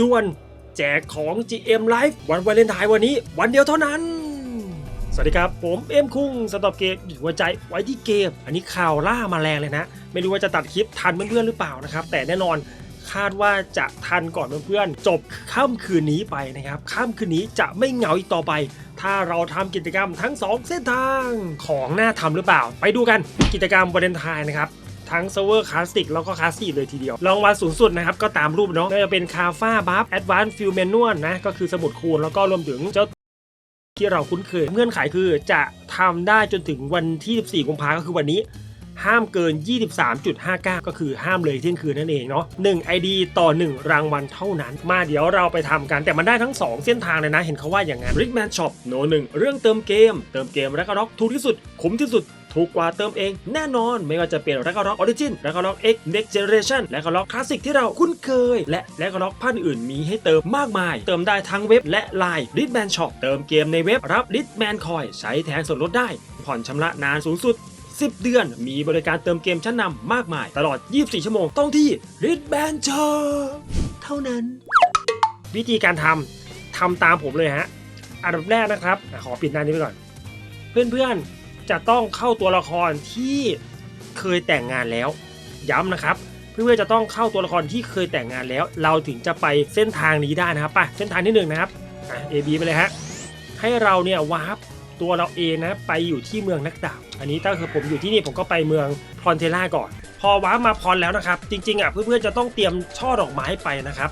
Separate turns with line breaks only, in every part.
ด่วน แจกของ GM Live วันวาเลนไทน์วันนี้ วันเดียวเท่านั้น สวัสดีครับ ผมเอ็มคุงสต็อปเกมหยุดหัวใจไว้ที่เกม อันนี้ข่าวล่ามาแรงเลยนะ ไม่รู้ว่าจะตัดคลิปทันเพื่อนๆหรือเปล่านะครับ แต่แน่นอนคาดว่าจะทันก่อนเพื่อนๆจบค่ำคืนนี้ไปนะครับค่ำคืนนี้จะไม่เหงาอีกต่อไป ถ้าเราทำกิจกรรมทั้ง 2 เส้นทางของน่าทำหรือเปล่า ไปดูกันกิจกรรมวาเลนไทน์นะครับ ทั้งเซิร์ฟเวอร์คลาสสิกแล้วก็คลาสสิกเลยทีเดียวรางวัลสูงสุดนะครับก็ตามรูปเนาะจะเป็นคาฟ้าบัฟแอดวานซ์ฟิลเมนวลนะก็คือสมุดคูณแล้วก็รวมถึงเจ้าที่เราคุ้นเคยเงื่อนไขคือจะทำได้จนถึงวันที่ 14 กุมภาก็คือวันนี้ ห้ามเกิน 23.59 ก็คือห้ามเลยเที่ยงคืนนั่นเองเนาะ1 ID ต่อ 1 รางวัลเท่านั้น มาเดี๋ยวเราไปทำกันแต่มันได้ทั้ง 2 เส้นทางเลยนะ เห็นเขาว่าอย่างนั้น Rickman Shop โนหนึ่งเรื่องเติมเกม เติมเกมแล้วก็ล็อกถูกที่สุด คุ้มที่สุดถูกกว่าเติมเองแน่นอนไม่ว่าจะเป็น r a g n a r o k Origin r a g n a r o k X Next Generation และก็ล็อกคลาสสิกที่เราคุ้นเคย และและก็ล็อกพันอื่นมีให้เติมมากมาย เติมได้ทั้งเว็บและไลน์ Rickman Shop เติมเกมในเว็บรับ Rickman Coin ใช้แทนส่วนลดได้ ผ่อนชำระนานสูงสุด 10 เดือน มีบริการเติมเกมชั้นนำมากมาย ตลอด 24 ชั่วโมงต้องที่ r i d b a n d Shop เท่านั้น วิธีการทำทำตามผมเลยฮะ อันดับแรกนะครับ ขอปิดหน้านี้ไปก่อน เพื่อนๆ จะต้องเข้าตัวละครที่เคยแต่งงานแล้ว ย้ำนะครับเพื่อนๆจะต้องเข้าตัวละครที่เคยแต่งงานแล้ว เราถึงจะไปเส้นทางนี้ได้นะครับไปเส้นทางที่หนึ่งนะครับอะ A B ไปเลยฮะให้เราเนี่ยวาร์ปตัวเราเองนะไปอยู่ที่เมืองนักดาบ อันนี้ถ้าคือผมอยู่ที่นี่ผมก็ไปเมืองพรเทล่าก่อน พอว้ามาพรแล้วนะครับ จริงๆอะเพื่อนๆจะต้องเตรียมช่อดอกไม้ไปนะครับ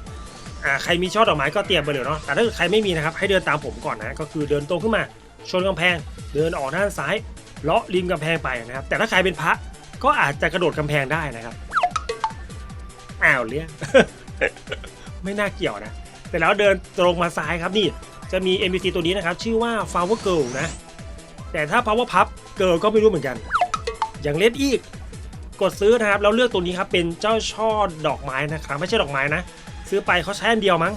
อ่าใครมีช่อดอกไม้ก็เตรียมไปเลยเนาะแต่ถ้าเกิดใครไม่มีนะครับให้เดินตามผมก่อนนะก็คือเดินตรงขึ้นมา ชนกำแพง เดินออกด้านซ้ายเลาะริมกำแพงไปนะครับ แต่ถ้าใครเป็นพระก็อาจจะกระโดดกำแพงได้นะครับอ้าวเลี้ยไม่น่าเกี่ยวนะแต่แล้วเดินตรงมาซ้ายครับนี่จะมี NPC ตัวนี้นะครับ ชื่อว่า Flower Girl นะ แต่ถ้า Power Pup Girl ก็ไม่รู้เหมือนกัน อย่างเล่นอีกกดซื้อนะครับแล้วเลือกตัวนี้ครับเป็นเจ้าช่อดอกไม้นะครับไม่ใช่ดอกไม้นะ ซื้อไปเขาใช้อันเดียวมั้ง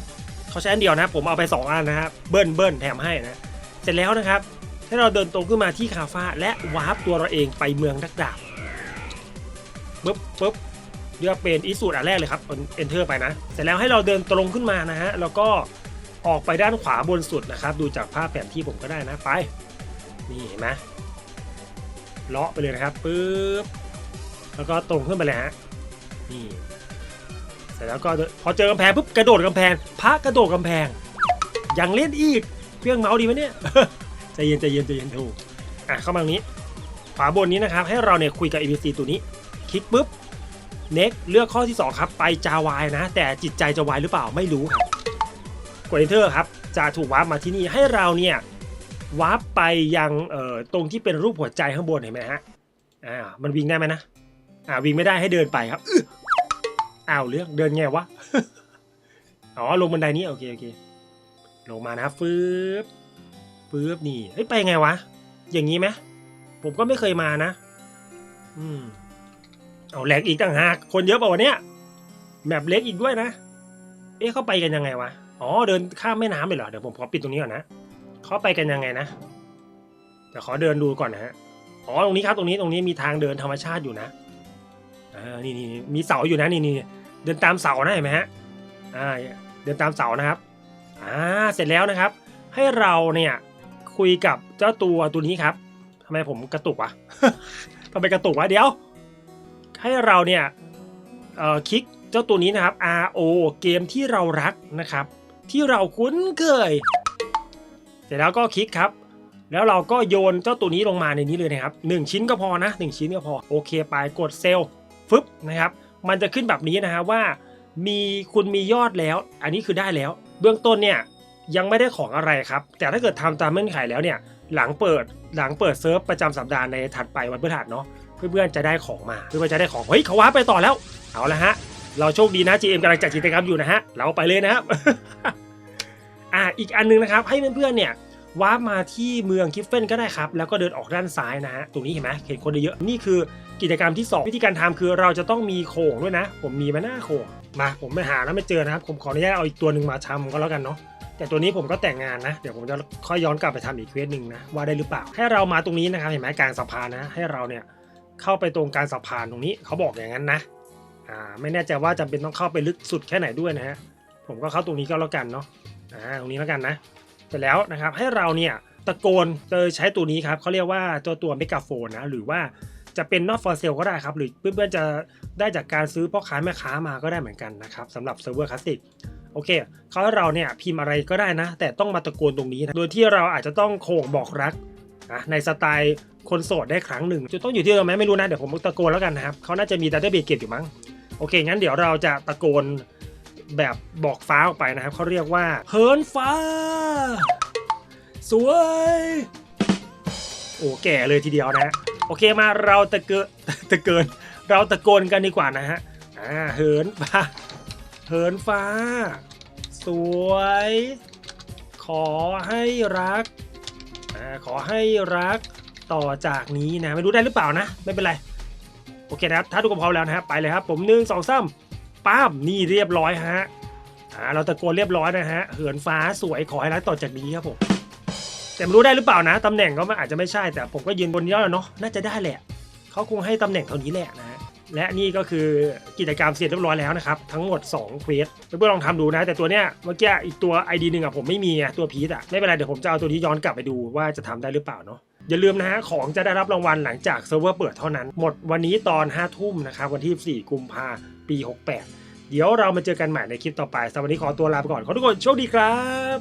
เขาใช้อันเดียวนะ ผมเอาไป 2 อันนะครับเบิ้ลเบิ้ลแถมให้นะเสร็จแล้วนะครับให้เราเดินตรงขึ้นมาที่คาฟ้าและวาร์ปตัวเราเองไปเมืองนักดาบปึ๊บปึ๊บเลือกเป็นอีสูดอันแรกเลยครับ enter ไปนะ เสร็จแล้วให้เราเดินตรงขึ้นมานะฮะแล้วก็ออกไปด้านขวาบนสุดนะครับ ดูจากภาพแผนที่ผมก็ได้นะไปนี่เห็นไหม เลาะไปเลยนะครับปึ๊บแล้วก็ตรงขึ้นไปเลยฮะนี่เสร็จแล้วก็พอเจอกำแพงปุ๊บกระโดดกำแพงพระกระโดดกำแพงยังเล่นอีกเครื่องเมาส์ดีไหมเนี่ยใจเย็นใจเย็นใจเย็นถูกอะเข้ามาตรงนี้ขวาบนนี้นะครับ ให้เราเนี่ยคุยกับ NPC ตัวนี้ คลิกปุ๊บ next เลือกข้อที่ 2 ครับ ไปจาวายนะ แต่จิตใจจะวายหรือเปล่าไม่รู้ครับกด enter ครับจะถูกวาร์ปมาที่นี่ให้เราเนี่ย วาร์ปไปยังเอ่อตรงที่เป็นรูปหัวใจข้างบนเห็นไหมฮะอ่ามันวิ่งได้ไหมนะอ่าวิ่งไม่ได้ให้เดินไปครับอื้ออ้าวเรื่องเดินไงวะอ๋อลงบันไดนี้โอเคโอเคลงมานะครับฟืบฟืบนี่เฮ้ยไปไงวะ อย่างนี้ไหมผมก็ไม่เคยมานะ อืมเอาแหลกอีกต่างหากคนเยอะป่าวะเนี่ยแมปเล็กอีกด้วยนะ เอ๊ะเขาไปกันยังไงวะ อ๋อเดินข้ามแม่น้ำไปเหรอ เดี๋ยวผมขอปิดตรงนี้ก่อนนะ เขาไปกันยังไงนะเดี๋ยวขอเดินดูก่อนนะฮะอ๋อตรงนี้ครับตรงนี้ตรงนี้มีทางเดินธรรมชาติอยู่นะอ่านี่นี่มีเสาอยู่นะนี่นี่เดินตามเสานะเห็นไหมฮะอ่าเดินตามเสานะครับอ่าเสร็จแล้วนะครับ ให้เราเนี่ยคุยกับเจ้าตัวตัวนี้ครับทำไมผมกระตุกวะทำไมกระตุกวะเดี๋ยว ให้เราเนี่ยเอ่อคลิกเจ้าตัวนี้นะครับ RO เกมที่เรารักนะครับ ที่เราคุ้นเคยเส ร็จแล้วก็คลิกครับ แล้วเราก็โยนเจ้าตัวนี้ลงมาในนี้เลยนะครับ 1 ชิ้นก็พอนะ 1 ชิ้นก็พอโอเคไปกดเซลล์ฟึบนะครับ มันจะขึ้นแบบนี้นะฮะว่ามีคุณมียอดแล้ว อันนี้คือได้แล้ว เบื้องต้นเนี่ยยังไม่ได้ของอะไรครับ แต่ถ้าเกิดทำตามเงื่อนไขแล้วเนี่ยหลังเปิดหลังเปิดเซิร์ฟประจำสัปดาห์ในถัดไปวันพฤหัสเนาะเพื่อนๆจะได้ของมาเพื่อนๆจะได้ของเฮ้ยเขาว้าไปต่อแล้วเอาละฮะเราโชคดีนะ GM กำลังจัดกิจกรรมอยู่นะฮะเราไปเลยนะครับอ่าอีกอันนึงนะครับให้เพื่อนๆเนี่ย ว้าร์ปมาที่เมืองคิฟเฟนก็ได้ครับ แล้วก็เดินออกด้านซ้ายนะฮะ ตรงนี้เห็นไหมเห็นคนเยอะ นี่คือกิจกรรมที่ 2 วิธีการทำคือเราจะต้องมีโขงด้วยนะ ผมมีมาหน้าโขงมา ผมไม่หาแล้วไม่เจอนะครับ ผมขออนุญาตเอาอีกตัวหนึ่งมาทำก็แล้วกันเนาะแต่ตัวนี้ผมก็แต่งงานนะ เดี๋ยวผมจะค่อยย้อนกลับไปทำอีกเควสหนึ่งนะว่าได้หรือเปล่า ให้เรามาตรงนี้นะครับเห็นไหมกลางสะพานนะ ให้เราเนี่ยเข้าไปตรงกลางสะพานตรงนี้เขาบอกอย่างนั้นนะอ่าไม่แน่ใจว่าจำเป็นต้องเข้าไปลึกสุดแค่ไหนด้วยนะฮะผผมก็เข้าตรงนี้ก็แล้วกันเนาะอ่าตรงนี้แล้วกันนะ เสร็จแล้วนะครับให้เราเนี่ยตะโกนโดยใช้ตัวนี้ครับเขาเรียกว่าตัวตัวเมกาโฟนนะหรือว่าจะเป็น not for sale ก็ได้ครับ หรือเพื่อนๆจะได้จากการซื้อพ่อค้าแม่ค้ามาก็ได้เหมือนกันนะครับสำหรับเซิร์ฟเวอร์คลาสสิกโอเคเขาให้เราเนี่ยพิมพ์อะไรก็ได้นะ แต่ต้องมาตะโกนตรงนี้นะโดยที่เราอาจจะต้องโขงบอกรักนะในสไตล์คนโสดได้ครั้งหนึ่งจะต้องอยู่ที่เราไหมไม่รู้นะเดี๋ยวผมตะโกนแล้วกันนะครับเขาน่าจะมีดัตเตอร์เบเก็บอยู่มั้งโอเคงั้นเดี๋ยวเราจะตะโกน แบบบอกฟ้าออกไปนะครับเขาเรียกว่าเฮิร์นฟ้า สวย โอ้แก่เลยทีเดียวนะ โอเคมาเราตะเกินตะเกิน เราตะโกนกันดีกว่านะฮะอ่าเหินฟ้า เหินฟ้า สวย ขอให้รักอ่าขอให้รักต่อจากนี้นะ ไม่รู้ได้หรือเปล่านะ ไม่เป็นไร โอเคนะครับ ถ้าทุกคนพร้อมแล้วนะครับไปเลยครับ ผมหนึ่งสองสาม ป้ามนี่เรียบร้อยฮะอ่าเราตะโกนเรียบร้อยนะฮะเหินฟ้าสวยขอให้รักต่อจากนี้ครับผมแต่ไม่รู้ได้หรือเปล่านะตำแหน่งก็มันอาจจะไม่ใช่แต่ผมก็ยืนบนนี้แล้วเนาะน่าจะได้แหละเขาคงให้ตำแหน่งเท่านี้แหละนะฮะและนี่ก็คือกิจกรรมเสร็จเรียบร้อยแล้วนะครับ ทั้งหมด2เควสเพื่อนๆลองทำดูนะ แต่ตัวเนี้ยเมื่อกี้อีกตัว ID หนึ่งอะผมไม่มีตัวพีทอะไม่เป็นไรเดี๋ยวผมจะเอาตัวนี้ย้อนกลับไปดูว่าจะทำได้หรือเปล่าเนาะอย่าลืมนะฮะของจะได้รับรางวัลหลังจากเซิร์ฟเวอร์เปิดเท่านั้น หมดวันนี้ตอน5ทุ่มนะครับวันที่ 4 กุมภา ปี 68 เดี๋ยวเรามาเจอกันใหม่ในคลิปต่อไปสำหรับวันนี้ขอตัวลาไปก่อนขอทุกคนโชคดีครับ